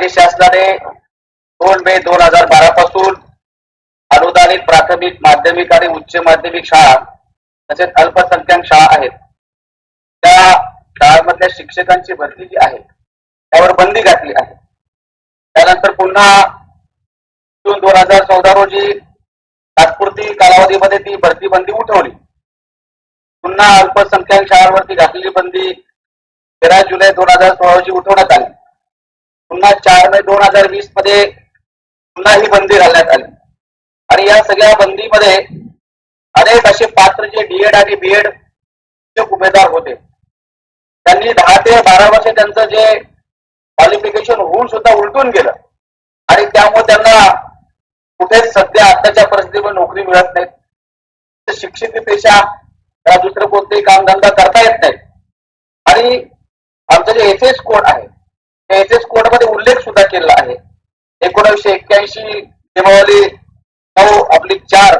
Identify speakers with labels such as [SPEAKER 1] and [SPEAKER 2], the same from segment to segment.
[SPEAKER 1] राज्य शासनाने दोन मे दोन हजार बारा पासून अनुदानित प्राथमिक माध्यमिक आणि उच्च माध्यमिक शाळा तसेच अल्पसंख्याक शाळा आहेत. त्या शाळांमधल्या शिक्षकांची भरती जी आहे त्यावर बंदी घातली आहे. त्यानंतर पुन्हा जून दोन हजार चौदा रोजी तात्पुरती कालावधीमध्ये ती भरती बंदी उठवली. पुन्हा अल्पसंख्याक शाळांवरती घातलेली बंदी तेरा जुलै दोन हजार सोळा रोजी उठवण्यात आली. पुन्हा चार मे दोन हजार वीसमध्ये पुन्हा ही बंदी घालण्यात आली. आणि या सगळ्या बंदीमध्ये अनेक असे पात्र जे डीएड आणि बीएड उमेदवार होते. त्यांनी दहा ते बारा वर्ष त्यांचं जे क्वालिफिकेशन होऊन सुद्धा उलटून गेलं. आणि त्यामुळे त्यांना कुठेच सध्या आताच्या परिस्थितीमध्ये नोकरी मिळत नाही. तर शिक्षित पेशा दुसरं कोणतेही कामधंदा करता येत नाही. आणि आमचं जे एस एस कोड आहे एस एस कोडमध्ये उल्लेख सुद्धा केलेला आहे. एकोणीसशे एक्क्याऐंशी नियमावली नऊ आपली चार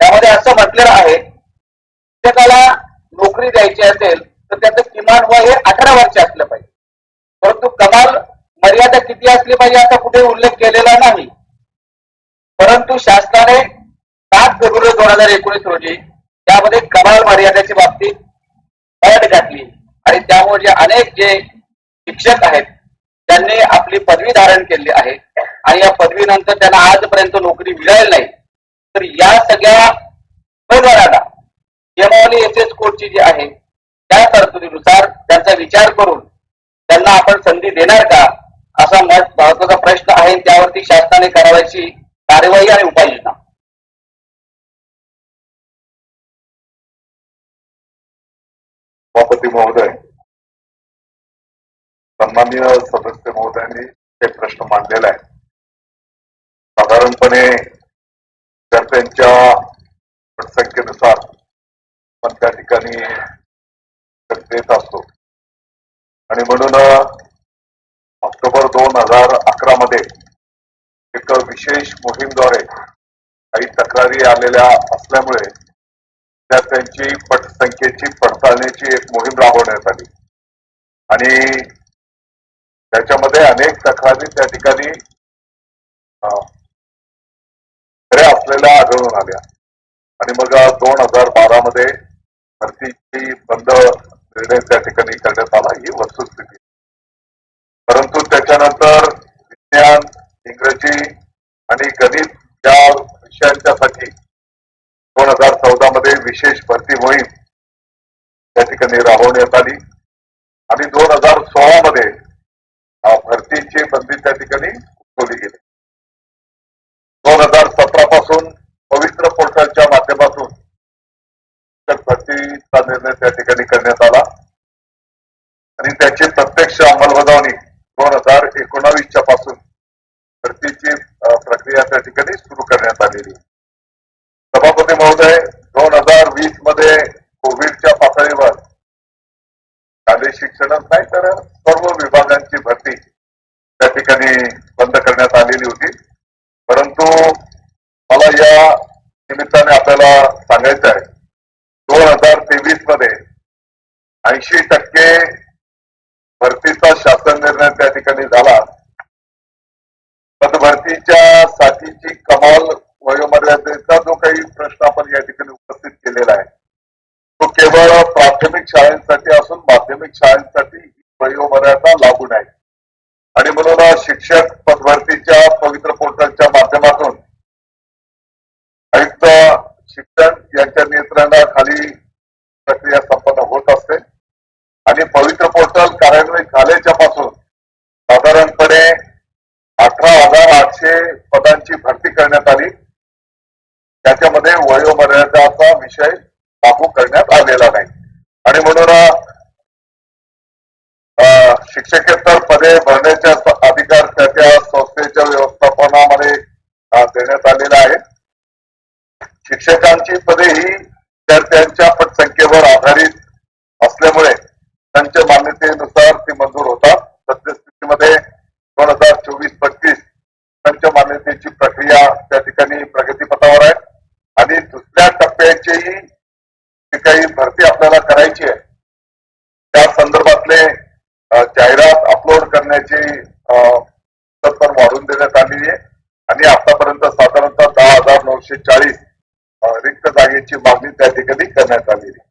[SPEAKER 1] त्यामध्ये असं म्हटलेलं आहे शिक्षकाला नोकरी द्यायची असेल तर त्याचं किमान वय हे अठरा वर्ष असलं पाहिजे. परंतु कमाल मर्यादा किती असली पाहिजे असा कुठे उल्लेख केलेला नाही. परंतु शासनाने सात फेब्रुवारी दोन हजार एकोणीस रोजी त्यामध्ये कमाल मर्यादेच्या बाबतीत अट घातली आणि त्यामुळे जे अनेक जे शिक्षक आहेत त्यांनी आपली पदवी धारण केली आहे. आणि या पदवीनंतर त्यांना आजपर्यंत नोकरी मिळाली नाही. तर या सगळ्या उमेदवारांना नियमावली एस एस कोडची जी आहे त्या तरतुदीनुसार त्यांचा विचार करून त्यांना आपण संधी देणार का असा महत्त्वाचा प्रश्न आहे. त्यावरती शासनाने करावायची कार्यवाही आणि उपाययोजना.
[SPEAKER 2] सभापती महोदय सन्माननीय सदस्य महोदयांनी हे प्रश्न मांडलेला आहे साधारणपणे विद्यार्थ्यांच्या पटसंख्येनुसार आपण त्या ठिकाणी देत असतो आणि म्हणून ऑक्टोबर दोन हजार अकरा मध्ये एक विशेष मोहीमद्वारे काही तक्रारी आलेल्या असल्यामुळे विद्यार्थ्यांची पटसंख्येची पडताळणीची एक मोहीम राबवण्यात आली आणि त्याच्यामध्ये अनेक त्या ठिकाणी असलेल्या आढळून आल्या. आणि मग दोन हजार बारा मध्ये भरतीची बंद निर्णय त्या ठिकाणी करण्यात आला ही वस्तुस्थिती. परंतु त्याच्यानंतर विज्ञान इंग्रजी आणि गणित या विषयांच्यासाठी दोन हजार चौदा मध्ये विशेष भरती मोहीम त्या ठिकाणी राबवण्यात आली. दोन हजार सतरा पासून पवित्र पोर्टलच्या माध्यमातून शिक्षक भरतीचा निर्णय त्या ठिकाणी करण्यात आला आणि त्याची प्रत्यक्ष अंमलबजावणी दोन हजार एकोणावीसच्या पासून भरतीची अं, प्रक्रिया त्या ठिकाणी सुरू करण्यात आलेली आहे. सभापती महोदय दोन हजार वीसमध्ये कोविडच्या पातळीवर शालेय शिक्षणच नाही तर सर्व विभागांची भरती त्या ठिकाणी बंद करण्यात आलेली होती परंतु मला या निमित्ताने आपल्याला सांगायचं आहे दोन हजार तेवीसमध्ये ऐंशी टक्के भरतीचा शासन निर्णय त्या ठिकाणी झाला. पदभरतीच्या साठीची कमाल वयोमर्यादेचा जो काही प्रश्न आपण या ठिकाणी उपस्थित केलेला आहे तो केवळ प्राथमिक शाळांसाठी असून माध्यमिक शाळांसाठी वयोमर्यादा लागू नाही. आणि म्हणून शिक्षक पदभरतीच्या पवित्र यांच्या नियंत्रणाखाली प्रक्रिया संपन्न होत असते. आणि पवित्र पोर्टल कार्यान्वित झाल्याच्या पासून साधारणपणे अठरा हजार आठशे पदांची भरती करण्यात आली. त्याच्यामध्ये वयोमर्यादाचा विषय लागू करण्यात आलेला नाही. आणि म्हणून अं, शिक्षकेतर पदे भरण्याचा अधिकार त्या त्या आपल्याला करायची आहे. त्या संदर्भातले जाहिरात अपलोड करण्याची तत्पर वाढवून देण्यात आलेली आहे. आणि आतापर्यंत साधारणतः दहा हजार नऊशे चाळीस रिक्त जागेची मागणी त्या ठिकाणी करण्यात आलेली आहे.